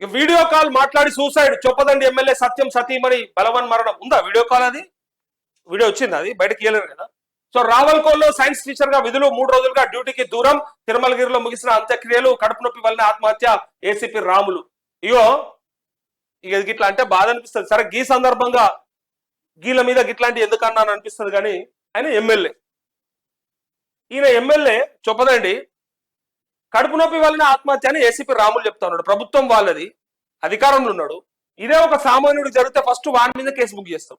Video call మాట్లాడి suicide Choppadandi MLA Satyam సతీమణి బలవన్ మరణం. ఉందా వీడియో కాల్ అది? వీడియో వచ్చింది అది? బయటకి ఇయ్యలేరు కదా. సో రావల్కోల్లో సైన్స్ టీచర్గా విధులు మూడు రోజులుగా డ్యూటీకి దూరం. తిరుమలగిరిలో ముగిసిన అంత్యక్రియలు కడుపు నొప్పి వలన ఆత్మహత్య ఏసీపీ రాములు. ఇగో ఇక గిట్లా అంటే బాధ అనిపిస్తుంది. సరే గీ సందర్భంగా గీల మీద గిట్లాంటి ఎందుకన్నా అనిపిస్తుంది కానీ ఆయన ఎమ్మెల్యే. ఈయన ఎమ్మెల్యే చొప్పదండి కడుపు నొప్పి వలన ఆత్మహత్య అని ఏసీపీ రాములు చెప్తా ఉన్నాడు. ప్రభుత్వం వాళ్ళది అధికారంలో ఉన్నాడు. ఇదే ఒక సామాన్యుడు జరిగితే ఫస్ట్ వాడి మీద కేసు బుక్ చేస్తాం.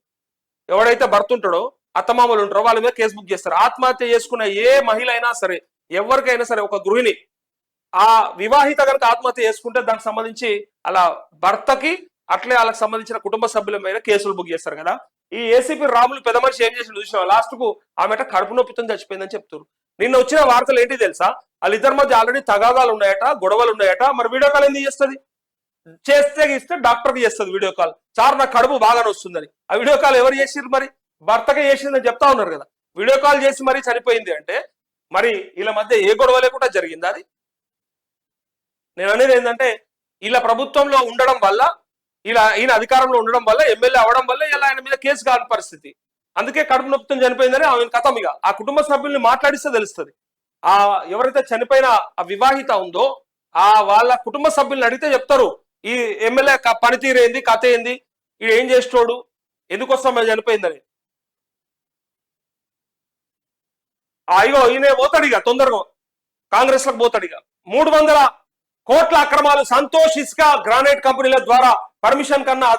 ఎవడైతే భర్త ఉంటాడో అత్తమామలు ఉంటారో వాళ్ళ మీద కేసు బుక్ చేస్తారు. ఆత్మహత్య చేసుకున్న ఏ మహిళ అయినా సరే ఎవరికైనా సరే ఒక గృహిణి ఆ వివాహిత కనుక ఆత్మహత్య చేసుకుంటే దానికి సంబంధించి అలా భర్తకి అట్లే వాళ్ళకి సంబంధించిన కుటుంబ సభ్యుల మీద కేసులు బుక్ చేస్తారు కదా. ఈ ఏసీపీ రాములు పెద్ద మనిషి ఏం చేసి చూసిన లాస్ట్కు ఆమెట కడుపు నొప్పితో చచ్చిపోయిందని చెప్తారు నిన్న వచ్చిన వార్తలు ఏంటి తెలుసా? వాళ్ళిద్దరి మధ్య ఆల్రెడీ తగాదాలు ఉన్నాయట గొడవలు ఉన్నాయట. మరి వీడియో కాల్ ఎందుకు చేస్తుంది? చేస్తే ఇస్తే డాక్టర్కి చేస్తుంది వీడియో కాల్ చార్ నా కడుపు బాగానే వస్తుందని. ఆ వీడియో కాల్ ఎవరు చేసిర్రు మరి? భర్తకే చేసిందని చెప్తా ఉన్నారు కదా. వీడియో కాల్ చేసి మరి చనిపోయింది అంటే మరి వీళ్ళ మధ్య ఏ గొడవ లేకుండా జరిగింది అది? నేను అనేది ఏంటంటే ఇలా ప్రభుత్వంలో ఉండడం వల్ల ఇలా ఈయన అధికారంలో ఉండడం వల్ల ఎమ్మెల్యే అవడం వల్ల ఇలా ఆయన మీద కేసు కాని పరిస్థితి. అందుకే కడుపు నొప్పితో చనిపోయిందని ఆమె కథం ఇక. ఆ కుటుంబ సభ్యుల్ని మాట్లాడిస్తే తెలుస్తుంది. ఆ ఎవరైతే చనిపోయిన ఆ వివాహిత ఉందో ఆ వాళ్ళ కుటుంబ సభ్యుల్ని అడిగితే చెప్తారు ఈ ఎమ్మెల్యే పనితీరేంది పనితీరు ఏంది కథ ఏంది? ఇది ఏం చేసినోడు? ఎందుకోసం ఆమె చనిపోయిందని? అయ్యో ఈయన పోతాడు ఇక తొందరగా. కాంగ్రెస్లకు పోతాడు ఇక. మూడు వందల కోట్ల అక్రమాలు సంతోష్ ఇస్కా గ్రానైట్ కంపెనీల ద్వారా పర్మిషన్ కన్నా